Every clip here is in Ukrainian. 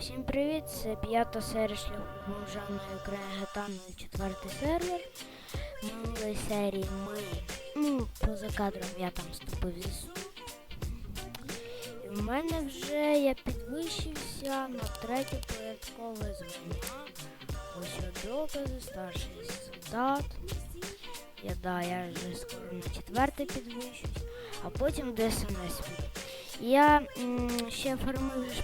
Всім привіт! Це п'ята серія шляху жанної України четвертий сервер. В минулій серії ми, ну, поза кадром я там вступив в ЗСУ. І в мене вже я підвищився на третє порядкове звання. Ось докази, старший солдат. Я да, я вже скоро на четверте підвищусь, а потім ДСНС піду. Я ще формую ж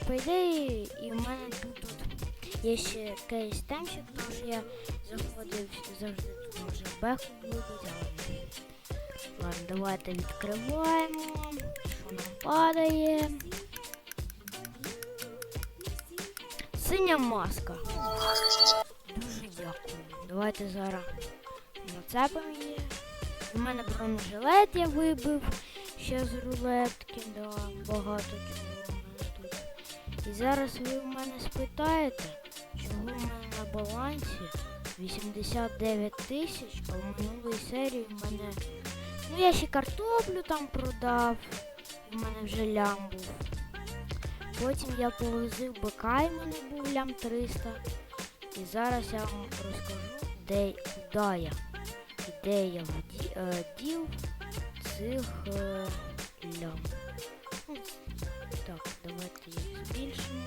і в мене тут, тут є ще кейс темчик, тому що я заходив завжди тут може беху вибити, ладно, давайте відкриваємо. Що нам падає? Синя маска. Дуже дякую. Давайте зараз нацепимо її. У мене бронежилет я вибив ще з рулетки, да, багато чого тут. І зараз ви в мене спитаєте, чого в мене на балансі 89 тисяч, а в минулій серії в мене. Ну я ще картоплю там продав, і в мене вже лям був. Потім я повозив бика, і в мене був лям 300. І зараз я вам розкажу, де куди я. Де я е, дів цих Так, давайте їх збільшимо.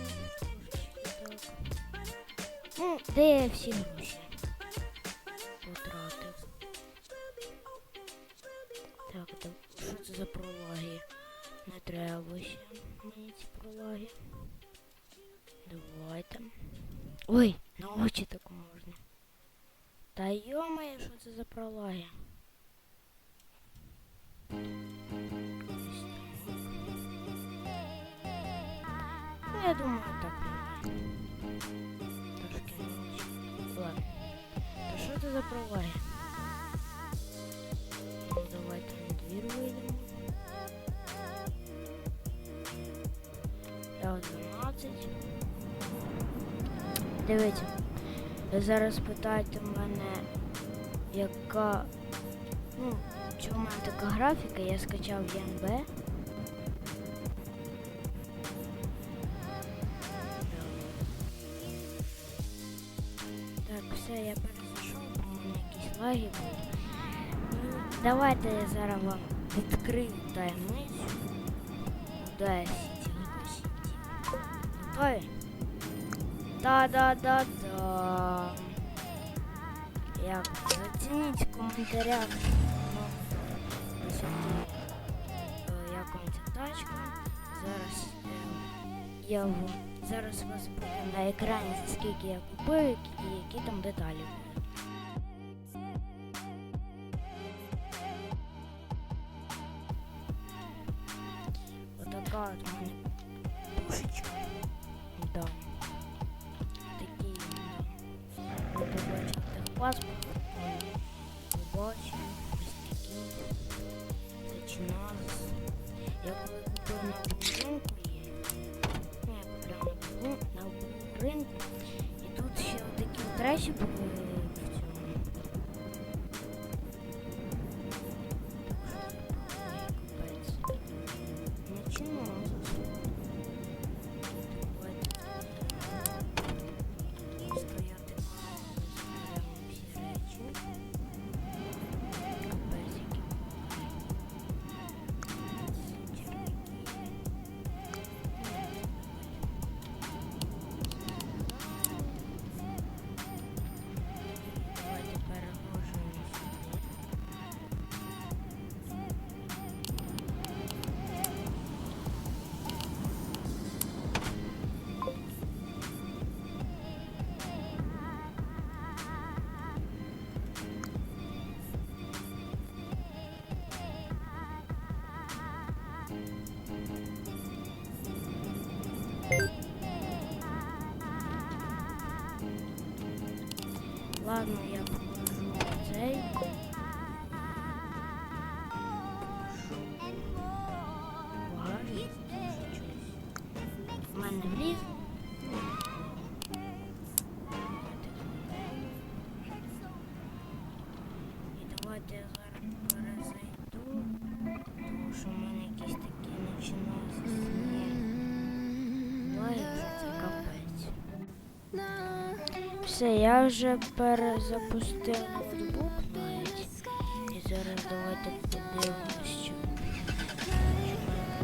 Ну, де всі гроші потратив. Так, да, що це за пролаги? Не треба ще мені ці пролаги. Давайте. Ой, на очі так можна. Та йомає, що це за пролаги? Ну, я думаю, так. Трошки. Ладно. Та що це за пролаги? Ну, давайте на двір вийдемо. Я 12. Дивіться. Зараз питаєте мене, яка. Ну, чому в мене така графіка, я скачав ЄНБ. Так, все, я перезайшов, бо у мене якісь лаги були. Ну, давайте я зараз вам відкрию таємницю. Куда я сіті? Готові? Да-да-да-да. Як зацініть в коментарях. Зараз е, я зараз вас буде на екрані, за скільки я купив і які там деталі. Отака от мене пушечка. Да. Такий да. ви ринку. І тут ще такі речі були Все, я вже перезапустив ноутбук навіть. І зараз давайте подивимось, що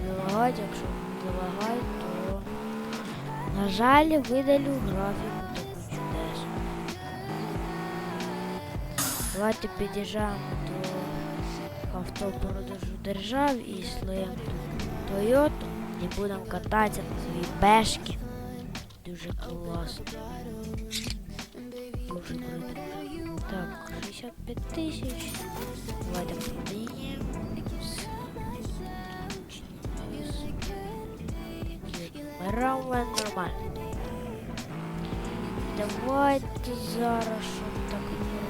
залагать, якщо залагать, то на жаль видалю графіку таку чудесну. Давайте під'їжджаємо до автопродажу держав і слоємо тут і будемо кататися на своїй бешки. Дуже класно. 55 тысяч. Давайте продаем. Раунд нормально. Давайте зараз так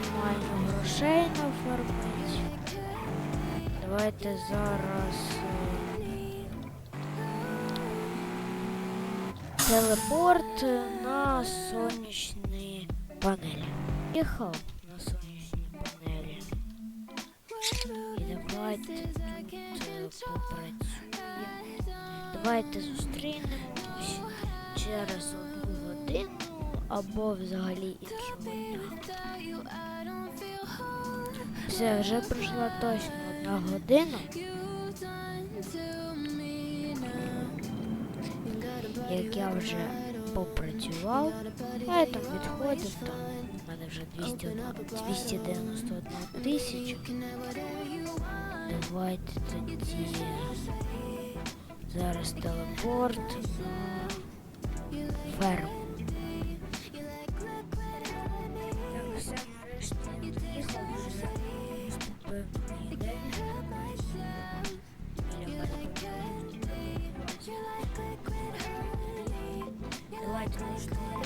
нормально грошей нафармить. Давайте зараз е, телепорт на сонячні панелі. Їхав. Давайте попрацюємо. Давайте зустрінемось через одну годину або взагалі іншого дня. Все, вже пройшла точно одна година. Як я вже попрацював, а я там відходив, там в мене вже 201 291 тисяча. Давайте тоді зараз телепорт. На ферму. Так,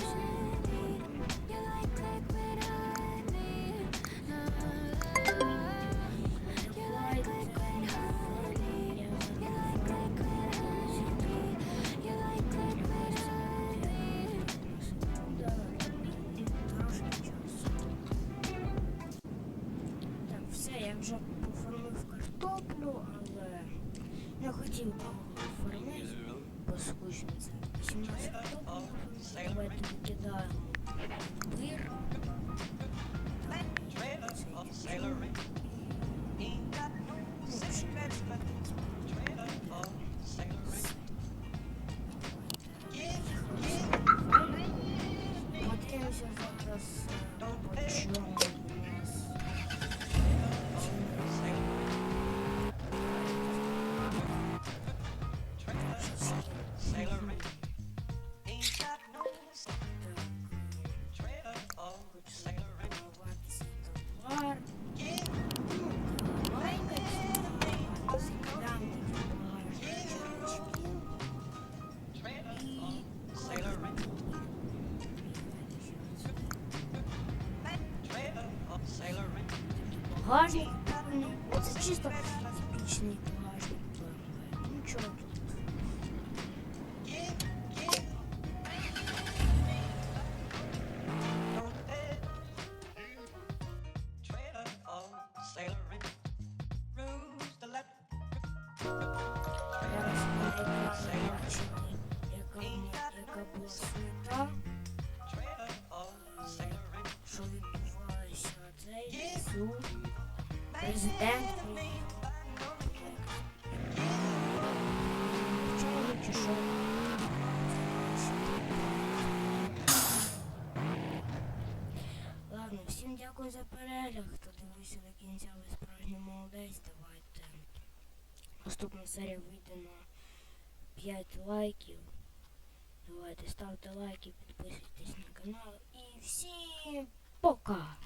вже поформив картоплю, але не хотів поформити, бо скучно це. 17 картоплю, давайте викидаємо вир. Багажник повний. Це чисто типічний багажник. Нічого тут. Зараз на Президент? Ладно, всім дякую за перегляд. Хто дивився до кінця, ви справжній молодець. Давайте. Наступна серія вийде на 5 лайків. Давайте ставте лайки, підписуйтесь на канал і всім пока!